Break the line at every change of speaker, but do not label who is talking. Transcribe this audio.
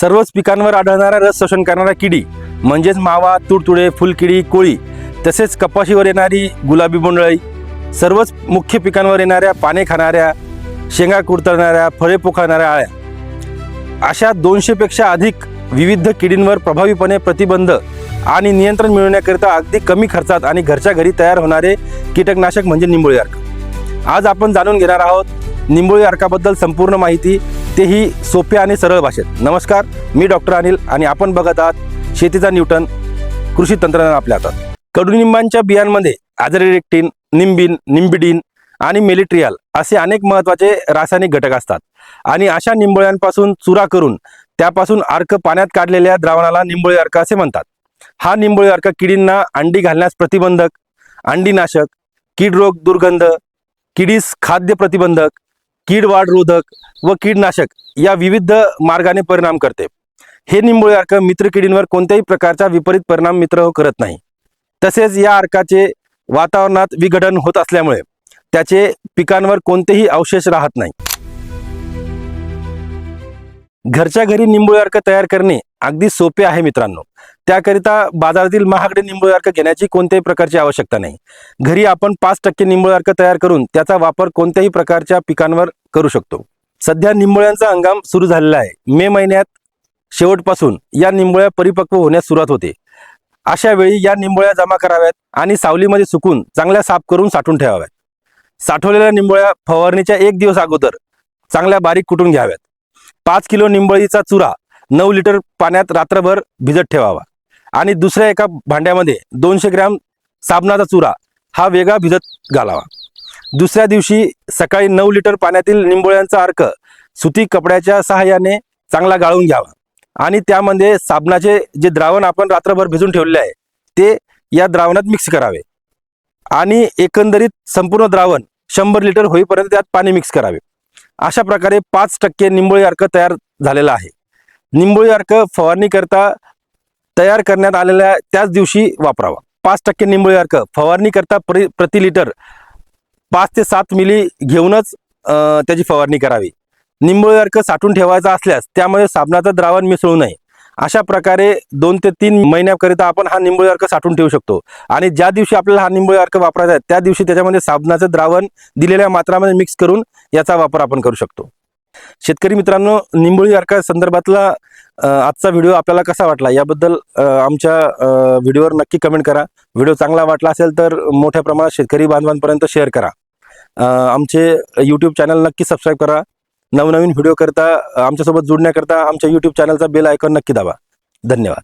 सर्वच पिकांवर आढळणारा रस शोषण करणारा किडी म्हणजेच मावा तुडतुडे फुलकिडी कोळी तसेच कपाशीवर येणारी गुलाबी बोंडळी सर्वच मुख्य पिकांवर येणाऱ्या पाने खाणाऱ्या शेंगा कुरतरणाऱ्या फळे पोखरणाऱ्या आळ्या. अशा दोनशेपेक्षा अधिक विविध किडींवर प्रभावीपणे प्रतिबंध आणि नियंत्रण मिळवण्याकरिता अगदी कमी खर्चात आणि घरच्या घरी तयार होणारे कीटकनाशक म्हणजे निंबोळी अर्क. आज आपण जाणून घेणार आहोत निंबोळी अर्काबद्दल संपूर्ण माहिती तेही सोप्या आणि सरळ भाषेत. नमस्कार मी डॉक्टर अनिल आणि आपण बघत आहात शेतीचा न्यूटन कृषी तंत्रज्ञान आपल्या हातात. कडुनिंबांच्या बियांमध्ये आजरेक्टिन निंबिन निंबिडिन आणि मेलिट्रियल असे अनेक महत्त्वाचे रासायनिक घटक असतात. आणि अशा निंबोळ्यांपासून चुरा करून त्यापासून अर्क पाण्यात काढलेल्या द्रावणाला निंबोळी अर्क असे म्हणतात. हा निंबोळी अर्क किडींना अंडी घालण्यास प्रतिबंधक अंडीनाशक कीड रोग दुर्गंध किडीस खाद्य प्रतिबंधक कीड वाढ रोधक व कीडनाशक या विविध मार्गाने परिणाम करते. हे निंबोळी अर्क मित्र किडींवर कोणत्याही प्रकारचा विपरीत परिणाम मित्र हो करत नाही. तसेच या अर्काचे वातावरणात विघटन होत असल्यामुळे त्याचे पिकांवर कोणतेही अवशेष राहत नाही. घरच्या घरी निंबोळी अर्क तयार करणे अगदी सोपे आहे मित्रांनो. त्याकरिता बाजारातील महागडे निंबळ अर्क घेण्याची कोणत्याही प्रकारची आवश्यकता नाही. घरी आपण पाच टक्के निंबळ अर्क तयार करून त्याचा वापर कोणत्याही प्रकारच्या पिकांवर करू शकतो. सध्या निंबोळ्यांचा हंगाम सुरू झालेला आहे. मे महिन्यात शेवटपासून या निंबोळ्या परिपक्व होण्यास सुरुवात होते. अशा वेळी या निंबोळ्या जमा कराव्यात आणि सावलीमध्ये सुकून चांगल्या साफ करून साठवून ठेवाव्यात. साठवलेल्या निंबोळ्या फवारणीच्या एक दिवस अगोदर चांगल्या बारीक कुटून घ्याव्यात. पाच किलो निंबळीचा चुरा नऊ लिटर पाण्यात रात्रभर भिजत ठेवावा. आणि दुसऱ्या एका भांड्यामध्ये दोनशे ग्रॅम साबणाचा चुरा हा वेगळा भिजत घालावा. दुसऱ्या दिवशी सकाळी नऊ लिटर पाण्यातील निंबोळ्यांचा अर्क सुती कपड्याच्या सहाय्याने चांगला गाळून घ्यावा. आणि त्यामध्ये साबणाचे जे द्रावण आपण रात्रभर भिजून ठेवलेले आहे ते या द्रावणात मिक्स करावे. आणि एकंदरीत संपूर्ण द्रावण शंभर लिटर होईपर्यंत त्यात पाणी मिक्स करावे. अशा प्रकारे पाच टक्के निंबोळी अर्क तयार झालेला आहे. निंबोळी अर्क फवारणी करता तयार करण्यात आलेल्या त्याच दिवशी वापरावा. पाच टक्के निंबोळी अर्क फवारणी करता प्रति प्रति लिटर पाच ते सात मिली घेऊनच त्याची फवारणी करावी. निंबोळी अर्क साठून ठेवायचा असल्यास त्यामध्ये साबणाचं द्रावण मिसळू नये. अशा प्रकारे दोन ते तीन महिन्याकरिता आपण हा निंबोळी अर्क साठवून ठेवू शकतो. आणि ज्या दिवशी आपल्याला हा निंबोळी अर्क वापरायचा आहे त्या दिवशी त्याच्यामध्ये साबणाचं द्रावण दिलेल्या मात्रामध्ये मिक्स करून याचा वापर आपण करू शकतो. शेतकरी मित्रांनो निंबोळी अर्का संदर्भातला आजचा व्हिडिओ आपल्याला कसा वाटला? याबद्दल आमच्या व्हिडिओवर नक्की कमेंट करा. व्हिडिओ चांगला वाटला असेल तर मोठ्या प्रमाणात शेतकरी बांधवांपर्यंत शेअर करा. आमचे यूट्यूब चॅनल नक्की सबस्क्राईब करा. नवनवीन व्हिडिओ करता आमच्यासोबत जुडण्याकरता आमच्या यूट्यूब चॅनलचा बेल आयकॉन नक्की दाबा. धन्यवाद.